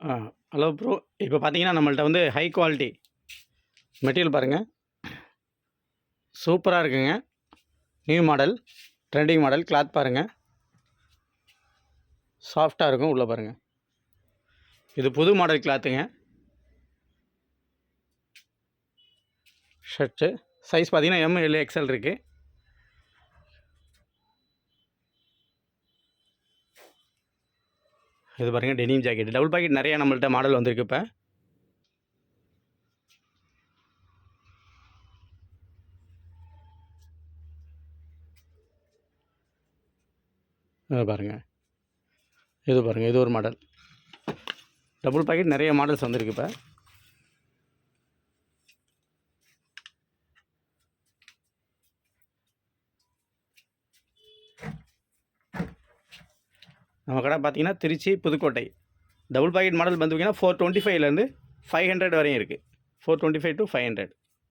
ஆ hello bro. இப்போ பார்த்தீங்கன்னா நம்மள்ட்ட வந்து ஹை குவாலிட்டி மெட்டீரியல் பாருங்கள் சூப்பராக இருக்குங்க. New model trending model cloth பாருங்கள் சாஃப்டாக இருக்கும் உள்ளே பாருங்கள் இது புது மாடல் கிளாத்துங்க ஷர்ட்டு சைஸ் பார்த்தீங்கன்னா எம் எல் எக்ஸ்எல் இருக்குது இது பாருங்கள் டெனிம் ஜாக்கெட் டபுள் பாக்கெட் நிறையா நம்மள்ட்ட மாடல் வந்திருக்கு இப்போ. இது பாருங்கள் இது பாருங்கள் இது ஒரு மாடல் டபுள் பாக்கெட் நிறைய மாடல்ஸ் வந்திருக்கு இப்போ. நம்ம கடை பார்த்தீங்கன்னா Trichy Pudukkottai. Double pocket model பார்த்தீங்கன்னா ஃபோர் டுவெண்ட்டி ஃபைவ்லேருந்து ஃபைவ் ஹண்ட்ரட் வரையும் இருக்குது four twenty five to five hundred